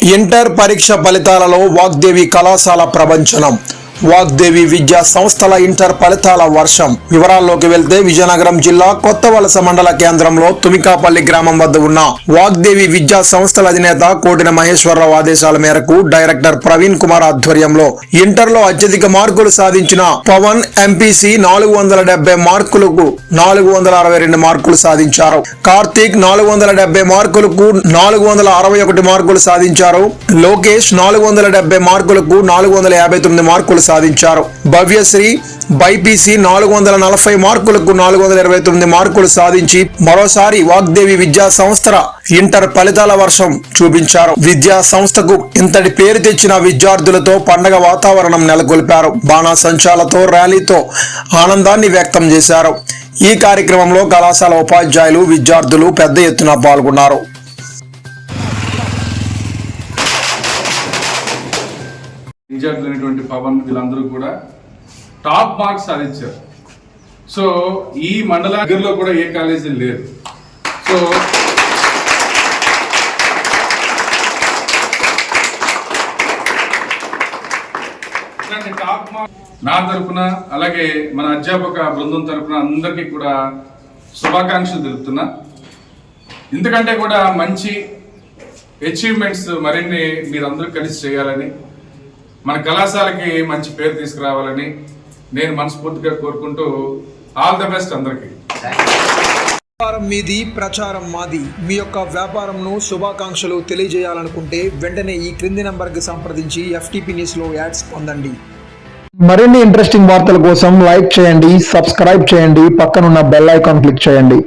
Inter పరీక్ష ఫలితాలలో వాగ్దేవి కళాశాల ప్రపంచనం వాగ్దేవి విద్యా సంస్థల ఇంటర్ ఫలితాల వర్షం. వివరాల్లోకి వెళ్తే విజయనగరం జిల్లా కొత్త వలస మండల కేంద్రంలో తుమికాపల్లి గ్రామం వద్ద ఉన్న వాగ్దేవి విద్యా సంస్థల అధినేత కోటిన మహేశ్వరరావు ఆదేశాల మేరకు డైరెక్టర్ ప్రవీణ్ కుమార్ ఆధ్వర్యంలో ఇంటర్లో అత్యధిక మార్కులు సాధించిన పవన్ ఎంపీసీ నాలుగు వందల డెబ్బై మార్కులకు నాలుగు వందల అరవై రెండు మార్కులు సాధించారు. కార్తీక్ నాలుగు వందల డెబ్బై మార్కులకు నాలుగు వందల అరవై ఒకటి మార్కులు సాధించారు. లోకేష్ నాలుగు వందల డెబ్బై మార్కులకు నాలుగు వందల యాభై తొమ్మిది మార్కులు సాధించారు. భవ్యశ్రీ బైపీసీ నాలుగు వందల నలభై మార్కులకు నాలుగు వందల ఇరవై తొమ్మిది మార్కులు సాధించి మరోసారి వాగ్దేవి విద్యా సంస్థ ఇంటర్ ఫలితాల వర్షం చూపించారు. విద్యా సంస్థకు ఇంతటి పేరు తెచ్చిన విద్యార్థులతో పండగ వాతావరణం నెలకొల్పారు. బాణాసంచాలతో ర్యాలీతో ఆనందాన్ని వ్యక్తం చేశారు. ఈ కార్యక్రమంలో కళాశాల ఉపాధ్యాయులు విద్యార్థులు పెద్ద ఎత్తున పాల్గొన్నారు. విద్యార్థులు అయినటువంటి పవన్ వీళ్ళందరూ కూడా టాప్ మార్క్స్ సాధించారు సో ఈ మండల దగ్గరలో కూడా ఏ కాలేజీ లేదు. సో టాప్ మార్క్ నా తరపున అలాగే మన అధ్యాపక బృందం తరపున అందరికీ కూడా శుభాకాంక్షలు తెలుపుతున్నా. ఇంతకంటే కూడా మంచి అచీవ్మెంట్స్ మరిన్ని మీరందరూ కలిసి చేయాలని మన కళాశాలకి మంచి పేరు తీసుకురావాలని నేను మనస్ఫూర్తిగా కోరుకుంటూ ఆల్ ద బెస్ట్ అందరికీ. వ్యాపారం మీది ప్రచారం మాది. మీ యొక్క వ్యాపారంను శుభాకాంక్షలు తెలియజేయాలనుకుంటే వెంటనే ఈ క్రింది నంబర్కి సంప్రదించి ఎఫ్టీపీ న్యూస్లో యాడ్స్ పొందండి. మరిన్ని ఇంట్రెస్టింగ్ వార్తల కోసం లైక్ చేయండి సబ్స్క్రైబ్ చేయండి పక్కనున్న బెల్ ఐకాన్ క్లిక్ చేయండి.